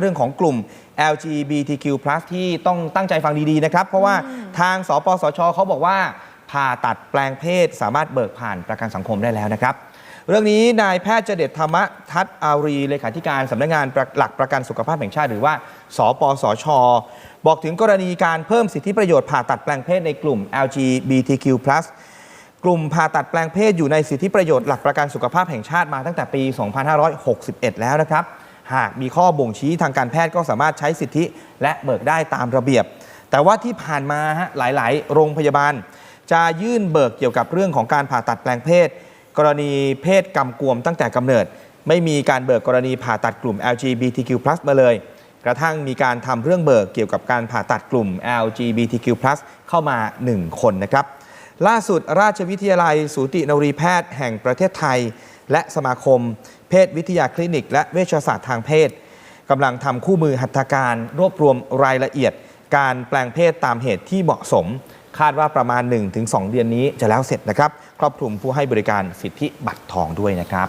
เรื่องของกลุ่ม LGBTQ+ ที่ต้องตั้งใจฟังดี ๆ นะครับ เพราะว่าทางสปสชเขาบอกว่า ผ่าตัดแปลงเพศสามารถเบิกผ่านประกันสังคมได้แล้วนะครับ เรื่องนี้นายแพทย์เจเดตธรรมทัศน์อารีเลขาธิการสำนักงานหลักประกันสุขภาพแห่งชาติหรือว่า สปสช บอกถึงกรณีการเพิ่มสิทธิประโยชน์ผ่าตัดแปลงเพศในกลุ่ม LGBTQ+ กลุ่มผ่าตัดแปลงเพศอยู่ในสิทธิประโยชน์หลักประกันสุขภาพแห่งชาติมาตั้งแต่ปี 2561 แล้วนะครับ หากมีข้อบ่งชี้ทางการแพทย์ก็สามารถใช้สิทธิและเบิกได้ตามระเบียบ แต่ว่าที่ผ่านมาฮะหลาย ๆ โรงพยาบาล จะยื่นเบิกเกี่ยวกับเรื่องของการผ่าตัดแปลงเพศ กรณีเพศกรรมกวมตั้งแต่กำเนิด ไม่มีการเบิกกรณีผ่าตัดกลุ่ม LGBTQ+ มาเลยกระทั่งมีการทำเรื่องเบิกเกี่ยวกับการผ่าตัดกลุ่ม LGBTQ+ เข้ามา 1 คนนะครับ ล่าสุดราชวิทยาลัย สูตินรีแพทย์แห่งประเทศไทย และสมาคม เพศวิทยาคลินิก และเวชศาสตร์ทางเพศกำลังทำคู่มือหัตถการรวบรวมรายละเอียด การแปลงเพศตามเหตุที่เหมาะสม คาดว่าประมาณ 1-2 เดือนนี้จะแล้วเสร็จนะครับ ครอบคลุมผู้ให้บริการสิทธิบัตรทองด้วยนะครับ